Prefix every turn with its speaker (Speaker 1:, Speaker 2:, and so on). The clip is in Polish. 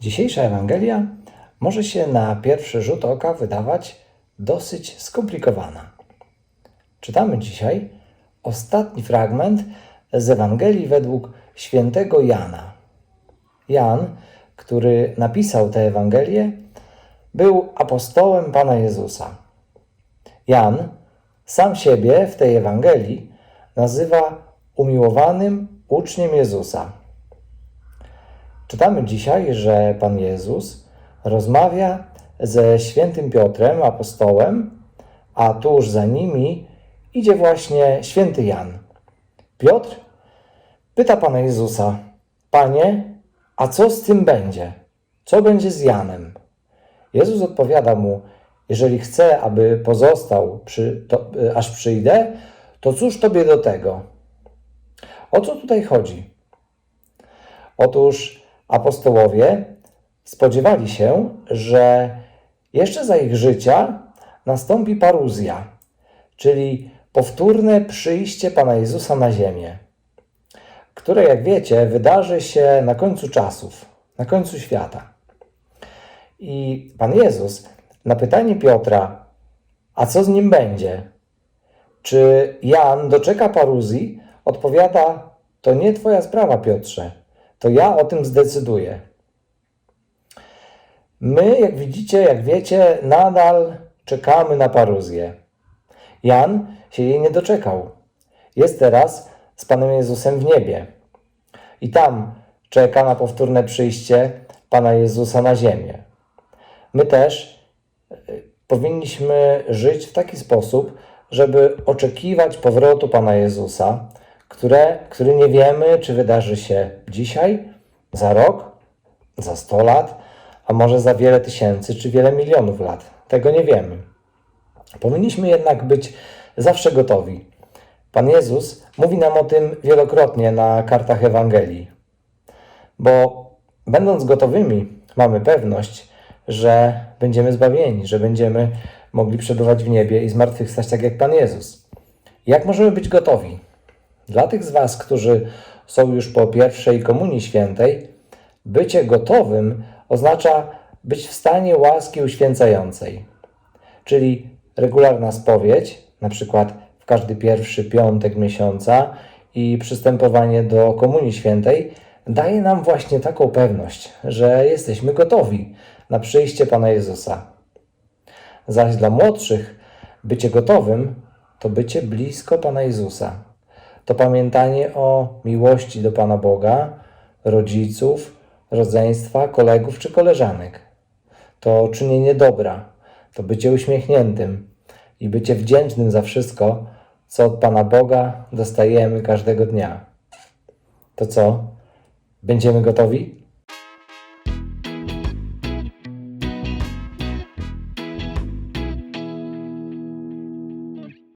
Speaker 1: Dzisiejsza Ewangelia może się na pierwszy rzut oka wydawać dosyć skomplikowana. Czytamy dzisiaj ostatni fragment z Ewangelii według świętego Jana. Jan, który napisał tę Ewangelię, był apostołem Pana Jezusa. Jan sam siebie w tej Ewangelii nazywa umiłowanym uczniem Jezusa. Czytamy dzisiaj, że Pan Jezus rozmawia ze świętym Piotrem, apostołem, a tuż za nimi idzie właśnie święty Jan. Piotr pyta Pana Jezusa: Panie, a co z tym będzie? Co będzie z Janem? Jezus odpowiada mu: Jeżeli chcę, aby pozostał, przy, to, aż przyjdę, to cóż tobie do tego? O co tutaj chodzi? Otóż apostołowie spodziewali się, że jeszcze za ich życia nastąpi paruzja, czyli powtórne przyjście Pana Jezusa na ziemię, które, jak wiecie, wydarzy się na końcu czasów, na końcu świata. I Pan Jezus na pytanie Piotra, a co z nim będzie? Czy Jan doczeka paruzji? Odpowiada, to nie twoja sprawa, Piotrze. To ja o tym zdecyduję. My, jak widzicie, jak wiecie, nadal czekamy na paruzję. Jan się jej nie doczekał. Jest teraz z Panem Jezusem w niebie. I tam czeka na powtórne przyjście Pana Jezusa na ziemię. My też y, powinniśmy żyć w taki sposób, żeby oczekiwać powrotu Pana Jezusa, które, który nie wiemy, czy wydarzy się dzisiaj, za rok, za 100 lat, a może za wiele tysięcy czy wiele milionów lat. Tego nie wiemy. Powinniśmy jednak być zawsze gotowi. Pan Jezus mówi nam o tym wielokrotnie na kartach Ewangelii, bo będąc gotowymi, mamy pewność, że będziemy zbawieni, że będziemy mogli przebywać w niebie i zmartwychwstać tak jak Pan Jezus. Jak możemy być gotowi? Dla tych z Was, którzy są już po pierwszej Komunii Świętej, bycie gotowym oznacza być w stanie łaski uświęcającej, czyli regularna spowiedź, na przykład w każdy pierwszy piątek miesiąca i przystępowanie do Komunii Świętej daje nam właśnie taką pewność, że jesteśmy gotowi na przyjście Pana Jezusa. Zaś dla młodszych bycie gotowym to bycie blisko Pana Jezusa. To pamiętanie o miłości do Pana Boga, rodziców, rodzeństwa, kolegów czy koleżanek. To czynienie dobra, to bycie uśmiechniętym i bycie wdzięcznym za wszystko, co od Pana Boga dostajemy każdego dnia. To co? Będziemy gotowi?